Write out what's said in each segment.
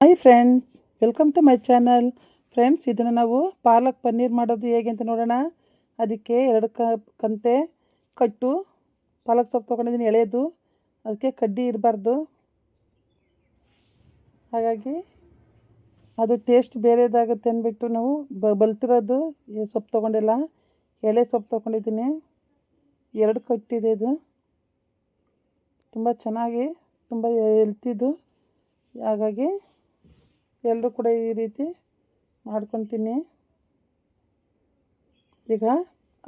Hi friends welcome to my channel friends ಇದನ್ನು ನಾವು ಪಾಲಕ್ ಪನ್ನೀರ್ ಮಾಡೋದು ಹೇಗೆ ಅಂತ ನೋಡೋಣ. ಅದಕ್ಕೆ ಎರಡು ಕಂತೆ ಕಟ್ಟು ಪಾಲಕ್ ಸೊಪ್ಪು ತೊಗೊಂಡಿದ್ದೀನಿ, ಎಳೆದು. ಅದಕ್ಕೆ ಕಡ್ಡಿ ಇರಬಾರ್ದು. ಹಾಗಾಗಿ ಅದು ಟೇಸ್ಟ್ ಬೇರೆದಾಗುತ್ತೆ ಅಂದ್ಬಿಟ್ಟು ನಾವು ಬ ಬಲ್ತಿರೋದು ಸೊಪ್ಪು ತೊಗೊಂಡಿಲ್ಲ, ಎಳೆ ಸೊಪ್ಪು ತೊಗೊಂಡಿದ್ದೀನಿ. ಎರಡು ಕಟ್ಟಿದೆ ಇದು ತುಂಬ ಚೆನ್ನಾಗಿ, ತುಂಬ ಎಲ್ತಿದ್ದು ಹಾಗಾಗಿ ಎಲ್ಲರೂ ಕೂಡ ಈ ರೀತಿ ಮಾಡ್ಕೊತೀನಿ. ಈಗ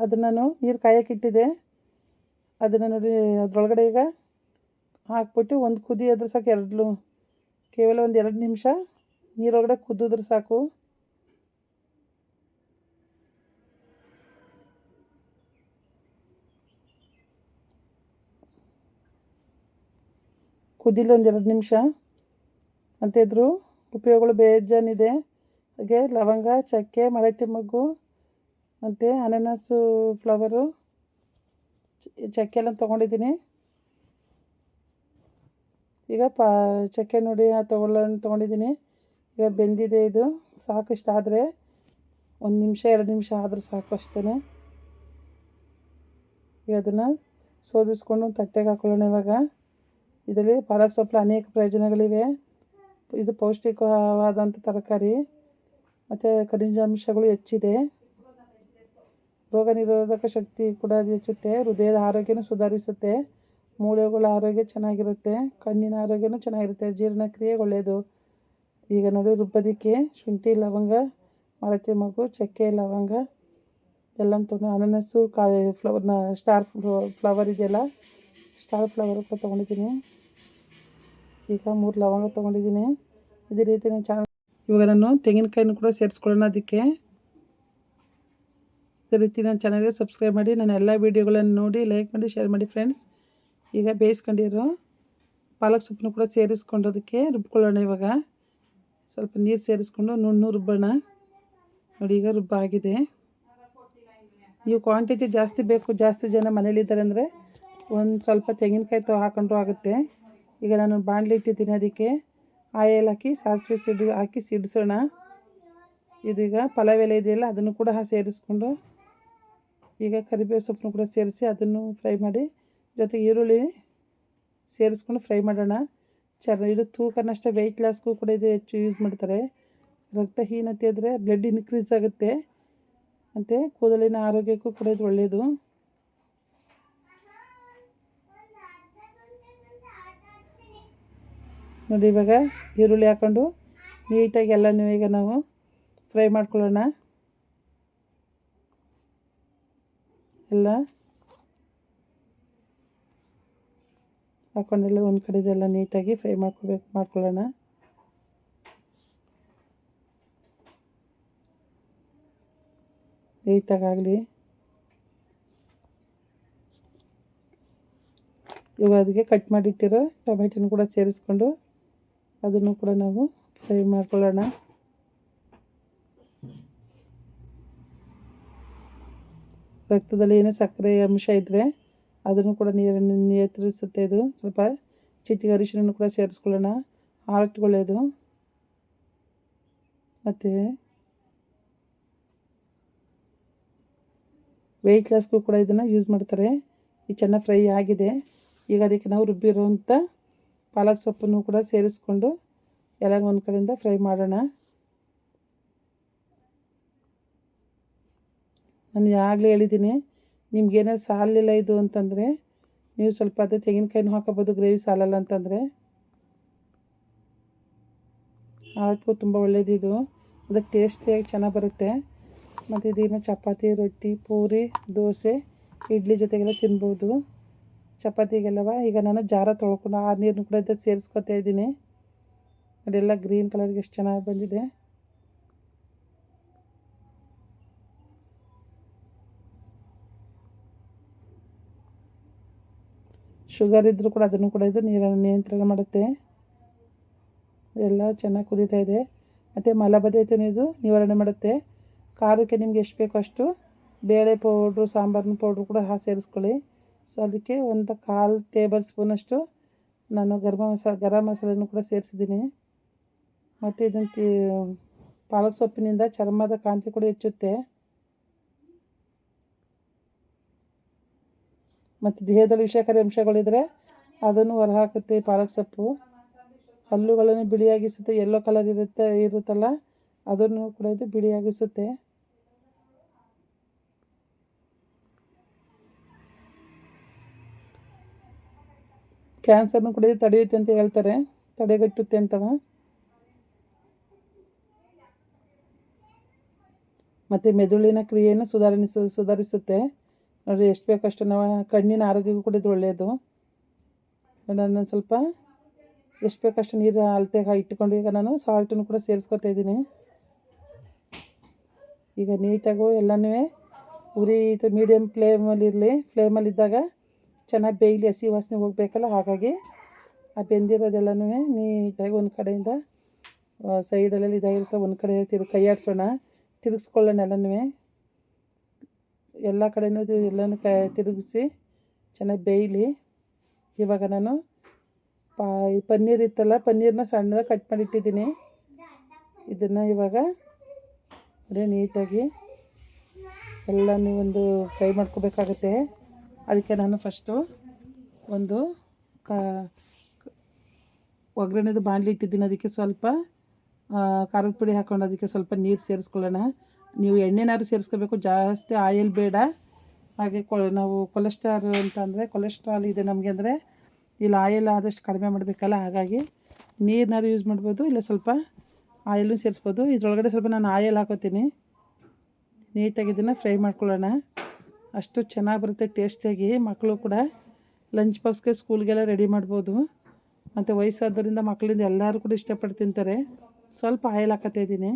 ಅದನ್ನು ನಾನು ನೀರು ಕಾಯೋಕ್ಕಿಟ್ಟಿದ್ದೆ ಅದನ್ನು ನೋಡಿ ಅದರೊಳಗಡೆ ಈಗ ಹಾಕ್ಬಿಟ್ಟು ಒಂದು ಕುದಿ ಅದ್ರ ಸಾಕು, ಎರಡು ಕೇವಲ ಒಂದು ಎರಡು ನಿಮಿಷ ನೀರೊಳಗಡೆ ಕುದಿದ್ರೆ ಸಾಕು. ಕುದಿಲಿ ಒಂದು ಎರಡು ನಿಮಿಷ ಅಂತಿದ್ರು ಉಪಯೋಗಗಳು ಬೇಜಾನಿದೆ. ಹಾಗೆ ಲವಂಗ, ಚಕ್ಕೆ, ಮರೈತಿ ಮಗ್ಗು, ಮತ್ತು ಅನಾನಸು, ಫ್ಲವರು ಚಕ್ಕೆ ಎಲ್ಲ ತೊಗೊಂಡಿದ್ದೀನಿ. ಈಗ ಪಾ, ಚಕ್ಕೆ ನೋಡಿ ತೊಗೊಳ್ಳೋಣ ತೊಗೊಂಡಿದ್ದೀನಿ. ಈಗ ಬೆಂದಿದೆ ಇದು ಸಾಕು ಇಷ್ಟ ಆದರೆ ಒಂದು ನಿಮಿಷ, ಎರಡು ನಿಮಿಷ ಆದರೂ ಸಾಕು ಅಷ್ಟೇ ಈಗ ಅದನ್ನು ಸೋದಿಸ್ಕೊಂಡು ತಟ್ಟೆಗೆ ಹಾಕೊಳ್ಳೋಣ ಇವಾಗ. ಇದರಲ್ಲಿ ಪಾಲಕ್ ಸೊಪ್ಪು ಅನೇಕ ಪ್ರಯೋಜನಗಳಿವೆ. ಇದು ಪೌಷ್ಟಿಕವಾದಂಥ ತರಕಾರಿ, ಮತ್ತು ಖನಿಜಾಂಶಗಳು ಹೆಚ್ಚಿದೆ. ರೋಗ ನಿರೋಧಕ ಶಕ್ತಿ ಕೂಡ ಹೆಚ್ಚುತ್ತೆ. ಹೃದಯದ ಆರೋಗ್ಯನೂ ಸುಧಾರಿಸುತ್ತೆ. ಮೂಳೆಗಳ ಆರೋಗ್ಯ ಚೆನ್ನಾಗಿರುತ್ತೆ. ಕಣ್ಣಿನ ಆರೋಗ್ಯನೂ ಚೆನ್ನಾಗಿರುತ್ತೆ. ಜೀರ್ಣಕ್ರಿಯೆ ಒಳ್ಳೆಯದು. ಈಗ ನೋಡಿ ರುಬ್ಬದಿಕ್ಕೆ, ಶುಂಠಿ, ಲವಂಗ ಮರತಿ ಮಗು, ಚಕ್ಕೆ, ಲವಂಗ ಎಲ್ಲ ತೊಗೊಂಡು ಅನನಸ್ಸು ಕಾಯಿ ಫ್ಲವರ್ನ, ಸ್ಟಾರ್ ಫ್ಲವರ್ ಇದೆಯಲ್ಲ, ಸ್ಟಾರ್ ಫ್ಲವರ್ ಕೂಡ ತೊಗೊಂಡಿದ್ದೀನಿ. ಈಗ ಮೂರು ಲವಂಗ ತೊಗೊಂಡಿದ್ದೀನಿ. ಇದೇ ರೀತಿ ನಾನು ಚೆನ್ನಾಗಿ ಇವಾಗ ನಾನು ತೆಂಗಿನಕಾಯಿನೂ ಕೂಡ ಸೇರಿಸ್ಕೊಳ್ಳೋಣ ಅದಕ್ಕೆ. ಇದೇ ರೀತಿ ನಾನು ಚಾನಲ್ಗೆ ಸಬ್ಸ್ಕ್ರೈಬ್ ಮಾಡಿ ನಾನು ಎಲ್ಲ ವೀಡಿಯೋಗಳನ್ನು ನೋಡಿ ಲೈಕ್ ಮಾಡಿ ಶೇರ್ ಮಾಡಿ ಫ್ರೆಂಡ್ಸ್ ಈಗ ಬೇಯಿಸ್ಕೊಂಡಿರೋ ಪಾಲಕ್ ಸೊಪ್ಪನ್ನು ಕೂಡ ಸೇರಿಸ್ಕೊಂಡು ಅದಕ್ಕೆ ರುಬ್ಕೊಳ್ಳೋಣ ಇವಾಗ. ಸ್ವಲ್ಪ ನೀರು ಸೇರಿಸ್ಕೊಂಡು ನುಣ್ಣು ರುಬ್ಬೋಣ. ನೋಡಿ ಈಗ ರುಬ್ಬ ಆಗಿದೆ. ನೀವು ಕ್ವಾಂಟಿಟಿ ಜಾಸ್ತಿ ಬೇಕು, ಜಾಸ್ತಿ ಜನ ಮನೇಲಿದ್ದಾರೆ ಅಂದರೆ ಒಂದು ಸ್ವಲ್ಪ ತೆಂಗಿನಕಾಯಿ ತೊ ಹಾಕೊಂಡ್ರು ಆಗುತ್ತೆ. ಈಗ ನಾನು ಬಾಣಲಿ ಇಟ್ಟಿದ್ದೀನಿ ಅದಕ್ಕೆ ಆಯಲ್ ಹಾಕಿ, ಸಾಸಿವೆ ಸಿಡಿ ಹಾಕಿ ಸಿಡಿಸೋಣ. ಇದೀಗ ಪಲಾವ್ ಎಲೆ ಇದೆಯಲ್ಲ, ಅದನ್ನು ಕೂಡ ಸೇರಿಸ್ಕೊಂಡು ಈಗ ಕರಿಬೇವು ಸೊಪ್ಪನ್ನು ಕೂಡ ಸೇರಿಸಿ ಅದನ್ನು ಫ್ರೈ ಮಾಡಿ, ಜೊತೆಗೆ ಈರುಳ್ಳಿ ಸೇರಿಸ್ಕೊಂಡು ಫ್ರೈ ಮಾಡೋಣ. ಚರ್ ಇದು ತೂಕನಷ್ಟೇ ವೆಯ್ಟ್ ಲಾಸ್ಗೂ ಕೂಡ ಇದು ಹೆಚ್ಚು ಯೂಸ್ ಮಾಡ್ತಾರೆ. ರಕ್ತಹೀನತೆ ಆದರೆ ಬ್ಲಡ್ ಇನ್ಕ್ರೀಸ್ ಆಗುತ್ತೆ. ಮತ್ತು ಕೂದಲಿನ ಆರೋಗ್ಯಕ್ಕೂ ಕೂಡ ಇದು ಒಳ್ಳೆಯದು ನೋಡಿ ಇವಾಗ ಈರುಳ್ಳಿ ಹಾಕ್ಕೊಂಡು ನೀಟಾಗಿ ಎಲ್ಲನೂ ಈಗ ನಾವು ಫ್ರೈ ಮಾಡ್ಕೊಳ್ಳೋಣ. ಎಲ್ಲ ಹಾಕ್ಕೊಂಡೆಲ್ಲ ಒಂದು ಕಡೆದೆಲ್ಲ ನೀಟಾಗಿ ಫ್ರೈ ಮಾಡ್ಕೊಬೇಕು, ಮಾಡ್ಕೊಳ್ಳೋಣ. ನೀಟಾಗಲಿ ಇವಾಗ ಅದಕ್ಕೆ ಕಟ್ ಮಾಡಿಟ್ಟಿರೋ ಟೊಮೆಟೊನ ಕೂಡ ಸೇರಿಸ್ಕೊಂಡು ಅದನ್ನು ಕೂಡ ನಾವು ಫ್ರೈ ಮಾಡ್ಕೊಳ್ಳೋಣ. ರಕ್ತದಲ್ಲಿ ಏನೇ ಸಕ್ಕರೆ ಅಂಶ ಇದ್ದರೆ ಅದನ್ನು ಕೂಡ ನೀರನ್ನು ನಿಯಂತ್ರಿಸುತ್ತೆ ಇದು. ಸ್ವಲ್ಪ ಚಿಟಿಗೆ ಅರಿಶಿನನ್ನು ಕೂಡ ಸೇರಿಸ್ಕೊಳ್ಳೋಣ. ಹಾರ್ಟ್ ಒಳ್ಳೆಯದು ಮತ್ತು ವೆಯ್ಟ್ ಲಾಸ್ಗೂ ಕೂಡ ಇದನ್ನು ಯೂಸ್ ಮಾಡ್ತಾರೆ. ಈ ಚೆನ್ನಾಗಿ ಫ್ರೈ ಆಗಿದೆ. ಈಗ ಅದಕ್ಕೆ ನಾವು ರುಬ್ಬಿರುವಂಥ ಪಾಲಕ್ ಸೊಪ್ಪನ್ನು ಕೂಡ ಸೇರಿಸ್ಕೊಂಡು ಎಲ್ಲ ಒಂದು ಕಡೆಯಿಂದ ಫ್ರೈ ಮಾಡೋಣ. ನಾನು ಯಾವಾಗಲೇ ಹೇಳಿದ್ದೀನಿ ನಿಮ್ಗೇನಾದ್ರು ಸಾಲಿಲ್ಲ ಇದು ಅಂತಂದರೆ, ನೀವು ಸ್ವಲ್ಪ ಅದೇ ತೆಂಗಿನಕಾಯಿನೂ ಹಾಕೋಬೋದು ಗ್ರೇವಿ ಸಾಲಲ್ಲ ಅಂತಂದರೆ. ಆಟಕ್ಕೂ ತುಂಬ ಒಳ್ಳೇದು ಇದು. ಅದಕ್ಕೆ ಟೇಸ್ಟಿಯಾಗಿ ಚೆನ್ನಾಗಿ ಬರುತ್ತೆ. ಮತ್ತು ಇದನ್ನು ಚಪಾತಿ, ರೊಟ್ಟಿ, ಪೂರಿ, ದೋಸೆ, ಇಡ್ಲಿ ಜೊತೆಗೆಲ್ಲ ತಿನ್ಬೋದು. ಚಪಾತಿಗೆಲ್ಲವ? ಈಗ ನಾನು ಜಾರ ತೊಳ್ಕೊಂಡು ಆ ನೀರನ್ನು ಕೂಡ ಇದ್ದ ಸೇರಿಸ್ಕೊತಾ ಇದ್ದೀನಿ. ಅದೆಲ್ಲ ಗ್ರೀನ್ ಕಲರ್ಗೆ ಎಷ್ಟು ಚೆನ್ನಾಗಿ ಬಂದಿದೆ. ಶುಗರ್ ಇದ್ದರೂ ಕೂಡ ಅದನ್ನು ಕೂಡ ಇದು ನೀರನ್ನು ನಿಯಂತ್ರಣ ಮಾಡುತ್ತೆ. ಎಲ್ಲ ಚೆನ್ನಾಗಿ ಕುದೀತಾ ಇದೆ. ಮತ್ತು ಮಲಬದ್ಧತೆಯೂ ಇದು? ನಿವಾರಣೆ ಮಾಡುತ್ತೆ. ಖಾರಕ್ಕೆ ನಿಮ್ಗೆ ಎಷ್ಟು ಬೇಕೋ ಅಷ್ಟು ಬೇಳೆ ಪೌಡ್ರು, ಸಾಂಬಾರಿನ ಪೌಡ್ರು ಕೂಡ ಹಾ ಸೇರಿಸ್ಕೊಳ್ಳಿ. ಸೊ ಅದಕ್ಕೆ ಒಂದು ಕಾಲು ಟೇಬಲ್ ಸ್ಪೂನಷ್ಟು ನಾನು ಗರಮ ಮಸಾಲ ಗರಂ ಮಸಾಲೆನೂ ಕೂಡ ಸೇರಿಸಿದ್ದೀನಿ. ಮತ್ತು ಇದನ್ನು ಪಾಲಕ್ ಸೊಪ್ಪಿನಿಂದ ಚರ್ಮದ ಕಾಂತಿ ಕೂಡ ಹೆಚ್ಚುತ್ತೆ. ಮತ್ತು ದೇಹದಲ್ಲಿ ವಿಷಕಾರಿ ಅಂಶಗಳಿದ್ರೆ ಅದನ್ನು ಹೊರಹಾಕುತ್ತೆ ಪಾಲಕ್ ಸೊಪ್ಪು. ಹಲ್ಲುಗಳನ್ನು ಬಿಳಿಯಾಗಿಸುತ್ತೆ ಎಲ್ಲೋ ಕಲರ್ ಇರುತ್ತೆ, ಇರುತ್ತಲ್ಲ, ಅದನ್ನು ಕೂಡ ಇದು ಬಿಳಿಯಾಗಿಸುತ್ತೆ. ಕ್ಯಾನ್ಸರ್ನು ಕೂಡ ತಡೆಯುತ್ತೆ ಅಂತ ಹೇಳ್ತಾರೆ. ತಡೆಗಟ್ಟುತ್ತೆ ಅಂತವ. ಮತ್ತು ಮೆದುಳಿನ ಕ್ರಿಯೆಯನ್ನು ಸುಧಾರಣಿಸ, ಸುಧಾರಿಸುತ್ತೆ. ನೋಡಿ ಎಷ್ಟು ಬೇಕಷ್ಟು ನಾವು ಕಣ್ಣಿನ ಆರೋಗ್ಯಕ್ಕೂ ಕೂಡ ಇದು ಒಳ್ಳೆಯದು ನಾನು ಸ್ವಲ್ಪ ಎಷ್ಟು ಬೇಕಷ್ಟು ನೀರು ಅಳತೆಗೆ ಇಟ್ಕೊಂಡು ಈಗ ನಾನು ಸಾಲ್ಟನ್ನು ಕೂಡ ಸೇರಿಸ್ಕೊತಾ ಇದ್ದೀನಿ. ಈಗ ನೀಟಾಗೂ ಎಲ್ಲನೂ ಉರಿ ಮೀಡಿಯಮ್ ಫ್ಲೇಮಲ್ಲಿರಲಿ ಫ್ಲೇಮಲ್ಲಿದ್ದಾಗ ಚೆನ್ನಾಗಿ ಬೇಯಲಿ ಹಸಿ ವಾಸನೆ ಹೋಗಬೇಕಲ್ಲ, ಹಾಗಾಗಿ ಆ ಬೆಂದಿರೋದೆಲ್ಲನೂ ನೀಟಾಗಿ ಒಂದು ಕಡೆಯಿಂದ ಸೈಡಲ್ಲೆಲ್ಲ ಇದಾಗಿರುತ್ತೆ ಒಂದು ಕಡೆ ತಿರು ಕೈಯಾಡಿಸೋಣ ತಿರುಗಿಸ್ಕೊಳ್ಳೋಣ ಎಲ್ಲನೂ. ಎಲ್ಲ ಕಡೆಯೂ ಎಲ್ಲನೂ ಕ ತಿರುಗಿಸಿ ಚೆನ್ನಾಗಿ ಬೇಯಲಿ. ಇವಾಗ ನಾನು ಪಾ ಪನ್ನೀರ್ ಇತ್ತಲ್ಲ ಪನ್ನೀರನ್ನ ಸಣ್ಣದಾಗಿ ಕಟ್ ಮಾಡಿ ಇಟ್ಟಿದ್ದೀನಿ ಇದನ್ನು ಇವಾಗ ಅದೇ ನೀಟಾಗಿ ಎಲ್ಲನೂ ಒಂದು ಫ್ರೈ ಮಾಡ್ಕೋಬೇಕಾಗತ್ತೆ. ಅದಕ್ಕೆ ನಾನು ಫಸ್ಟು ಒಂದು ಕ ಒಗ್ಗರಣೆದು ಬಾಣಲಿ ಇಟ್ಟಿದ್ದೀನಿ. ಅದಕ್ಕೆ ಸ್ವಲ್ಪ ಖಾರದ ಪುಡಿ ಹಾಕ್ಕೊಂಡು ಅದಕ್ಕೆ ಸ್ವಲ್ಪ ನೀರು ಸೇರಿಸ್ಕೊಳ್ಳೋಣ. ನೀವು ಎಣ್ಣೆನಾದ್ರು ಸೇರಿಸ್ಕೋಬೇಕು. ಜಾಸ್ತಿ ಆಯಿಲ್ ಬೇಡ. ಹಾಗೆ ಕೊ, ನಾವು ಕೊಲೆಸ್ಟ್ರಾಲ್ ಅಂತ ಅಂದರೆ, ಕೊಲೆಸ್ಟ್ರಾಲ್ ಇದೆ ನಮಗೆ ಅಂದರೆ, ಇಲ್ಲಿ ಆಯಿಲ್ ಆದಷ್ಟು ಕಡಿಮೆ ಮಾಡಬೇಕಲ್ಲ, ಹಾಗಾಗಿ ನೀರನ್ನಾರು ಯೂಸ್ ಮಾಡ್ಬೋದು, ಇಲ್ಲ ಸ್ವಲ್ಪ ಆಯಿಲು ಸೇರಿಸ್ಬೋದು. ಇದರೊಳಗಡೆ ಸ್ವಲ್ಪ ನಾನು ಆಯಿಲ್ ಹಾಕೋತೀನಿ. ನೀಟಾಗಿ ಇದನ್ನು ಫ್ರೈ ಮಾಡ್ಕೊಳ್ಳೋಣ. ಅಷ್ಟು ಚೆನ್ನಾಗಿ ಬರುತ್ತೆ ಟೇಸ್ಟಿಯಾಗಿ ಮಕ್ಕಳು ಕೂಡ ಲಂಚ್ ಬಾಕ್ಸ್ಗೆ ಸ್ಕೂಲ್ಗೆಲ್ಲ ರೆಡಿ ಮಾಡ್ಬೋದು. ಮತ್ತು ವಯಸ್ಸಾದ್ದರಿಂದ ಮಕ್ಕಳಿಂದ ಎಲ್ಲರೂ ಕೂಡ ಇಷ್ಟಪಟ್ಟು ತಿಂತಾರೆ. ಸ್ವಲ್ಪ ಆಯಿಲ್ ಹಾಕತ್ತಾ ಇದ್ದೀನಿ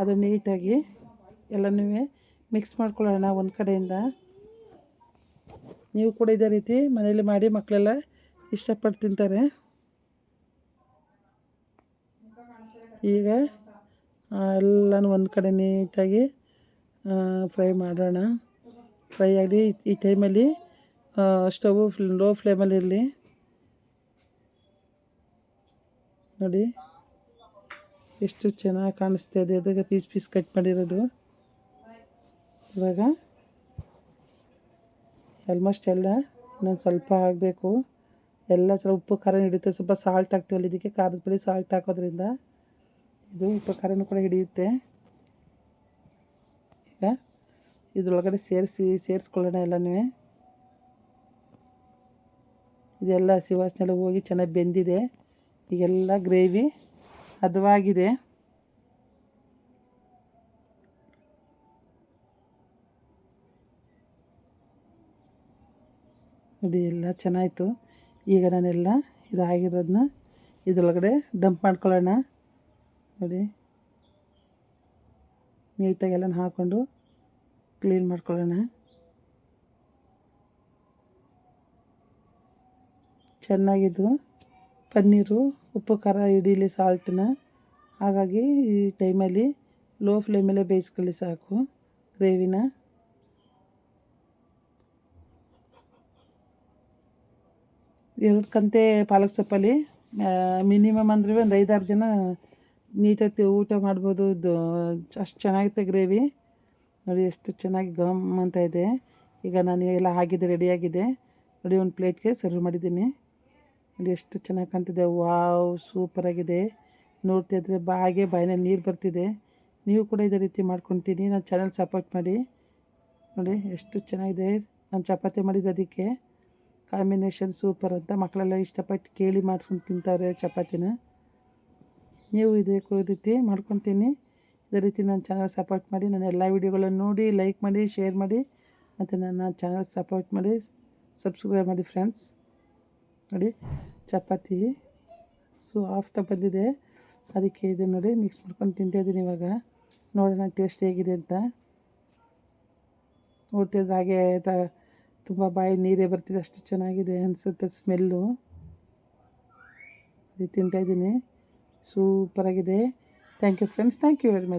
ಅದು ನೀಟಾಗಿ ಎಲ್ಲನೂ ಮಿಕ್ಸ್ ಮಾಡ್ಕೊಳ್ಳೋಣ ಒಂದು ಕಡೆಯಿಂದ. ನೀವು ಕೂಡ ಇದೇ ರೀತಿ ಮನೇಲಿ ಮಾಡಿ ಮಕ್ಕಳೆಲ್ಲ ಇಷ್ಟಪಟ್ಟು ತಿಂತಾರೆ. ಈಗ ಎಲ್ಲನೂ ಒಂದು ಕಡೆ ನೀಟಾಗಿ ಫ್ರೈ ಮಾಡೋಣ. ಫ್ರೈ ಆಗಲಿ, ಈ ಟೈಮಲ್ಲಿ ಸ್ಟವ್ ಲೋ ಫ್ಲೇಮಲ್ಲಿ ಇರಲಿ. ನೋಡಿ, ಎಷ್ಟು ಚೆನ್ನಾಗಿ ಕಾಣಿಸ್ತಾ ಇದೆ. ಅದಕ್ಕೆ ಪೀಸ್ ಪೀಸ್ ಕಟ್ ಮಾಡಿರೋದು. ಇವಾಗ ಆಲ್ಮೋಸ್ಟ್ ಎಲ್ಲ ಇನ್ನೊಂದು ಸ್ವಲ್ಪ ಆಗಬೇಕು ಎಲ್ಲ ಸ್ವಲ್ಪ ಉಪ್ಪು, ಖಾರ ಹಿಡಿಯುತ್ತೆ. ಸ್ವಲ್ಪ ಸಾಲ್ಟ್ ಹಾಕ್ತೀವಲ್ಲ, ಇದಕ್ಕೆ ಖಾರದ ಪುಡಿ ಸಾಲ್ಟ್ ಹಾಕೋದ್ರಿಂದ. ಇದು ಉಪ್ಪು, ಖಾರನೂ ಕೂಡ ಹಿಡಿಯುತ್ತೆ ಈಗ ಇದ್ರೊಳಗಡೆ ಸೇರಿಸಿ, ಸೇರಿಸ್ಕೊಳ್ಳೋಣ ಎಲ್ಲನೂ. ಇದೆಲ್ಲ ಸಿವಾಸನೆ ಎಲ್ಲ ಹೋಗಿ ಚೆನ್ನಾಗಿ ಬೆಂದಿದೆ. ಈಗೆಲ್ಲ ಗ್ರೇವಿ ಹದವಾಗಿದೆ. ನೋಡಿ, ಎಲ್ಲ ಚೆನ್ನಾಯಿತು. ಈಗ ನಾನೆಲ್ಲ ಇದಾಗಿರೋದನ್ನ ಇದ್ರೊಳಗಡೆ ಡಂಪ್ ಮಾಡ್ಕೊಳ್ಳೋಣ. ನೋಡಿ ನೀಟಾಗೆಲ್ಲ ಹಾಕ್ಕೊಂಡು ಕ್ಲೀನ್ ಮಾಡ್ಕೊಳ್ಳೋಣ. ಚೆನ್ನಾಗಿದ್ದು. ಪನ್ನೀರು, ಉಪ್ಪು, ಖಾರ, ಇಡೀಲಿ, ಸಾಲ್ಟನ್ನ. ಹಾಗಾಗಿ ಈ ಟೈಮಲ್ಲಿ ಲೋ ಫ್ಲೇಮಲ್ಲೇ ಬೇಯಿಸ್ಕೊಳ್ಳಿ ಸಾಕು. ಗ್ರೇವಿನ ಎರಡು ಕಂತೆ ಪಾಲಕ್ ಸೊಪ್ಪಲ್ಲಿ ಮಿನಿಮಮ್ ಅಂದ್ರೆ ಒಂದು ಐದಾರು ಜನ ನೀಟಾಗಿ ಊಟ ಮಾಡ್ಬೋದು. ಅಷ್ಟು ಚೆನ್ನಾಗಿರುತ್ತೆ ಗ್ರೇವಿ ನೋಡಿ, ಎಷ್ಟು ಚೆನ್ನಾಗಿ ಗಮ್ ಅಂತ ಇದೆ. ಈಗ ನಾನು ಎಲ್ಲ ಆಗಿದೆ. ರೆಡಿಯಾಗಿದೆ ನೋಡಿ, ಒಂದು ಪ್ಲೇಟ್ಗೆ ಸರ್ವ್ ಮಾಡಿದ್ದೀನಿ. ನೋಡಿ, ಎಷ್ಟು ಚೆನ್ನಾಗಿ ಕಾಣ್ತಿದೆ. ವಾವ್ ಸೂಪರಾಗಿದೆ ನೋಡ್ತಿದ್ರೆ ಬಾಗೆ ಬಾಯಿನಲ್ಲಿ ನೀರು ಬರ್ತಿದೆ. ನೀವು ಕೂಡ ಇದೇ ರೀತಿ ಮಾಡ್ಕೊತೀನಿ ನನ್ನ ಚಾನಲ್ ಸಪೋರ್ಟ್ ಮಾಡಿ. ನೋಡಿ, ಎಷ್ಟು ಚೆನ್ನಾಗಿದೆ. ನಾನು ಚಪಾತಿ ಮಾಡಿದ್ದು ಅದಕ್ಕೆ. ಕಾಂಬಿನೇಷನ್ ಸೂಪರ್ ಅಂತ. ಮಕ್ಕಳೆಲ್ಲ ಇಷ್ಟಪಟ್ಟು ಕೇಳಿ ಮಾಡ್ಕೊಂಡು ತಿಂತಾರೆ ಚಪಾತಿನ. ನೀವು ಇದೇ ರೀತಿ ಮಾಡ್ಕೊತೀನಿ ಇದೇ ರೀತಿ ನನ್ನ ಚಾನಲ್ ಸಪೋರ್ಟ್ ಮಾಡಿ, ನನ್ನ ಎಲ್ಲ ವಿಡಿಯೋಗಳನ್ನು ನೋಡಿ ಲೈಕ್ ಮಾಡಿ ಶೇರ್ ಮಾಡಿ, ಮತ್ತು ನನ್ನ ಚಾನಲ್ ಸಪೋರ್ಟ್ ಮಾಡಿ ಸಬ್ಸ್ಕ್ರೈಬ್ ಮಾಡಿ ಫ್ರೆಂಡ್ಸ್ ನೋಡಿ, ಚಪಾತಿ ಸಾಫ್ಟಾಗಿ ಬಂದಿದೆ. ಅದಕ್ಕೆ ಇದೆ ನೋಡಿ ಮಿಕ್ಸ್ ಮಾಡ್ಕೊಂಡು ತಿಂತಿದ್ದೀನಿ ಇವಾಗ. ನೋಡೋಣ ಟೇಸ್ಟ್ ಹೇಗಿದೆ ಅಂತ. ನೋಡ್ತಿದ್ರೆ ಹಾಗೆ ತ, ತುಂಬ ಬಾಯಿ ನೀರೇ ಬರ್ತಿದೆ, ಅಷ್ಟು ಚೆನ್ನಾಗಿದೆ ಅನಿಸುತ್ತೆ ಸ್ಮೆಲ್ಲು ತಿಂತಾಯಿದ್ದೀನಿ ಸೂಪರಾಗಿದೆ thank you friends thank you very much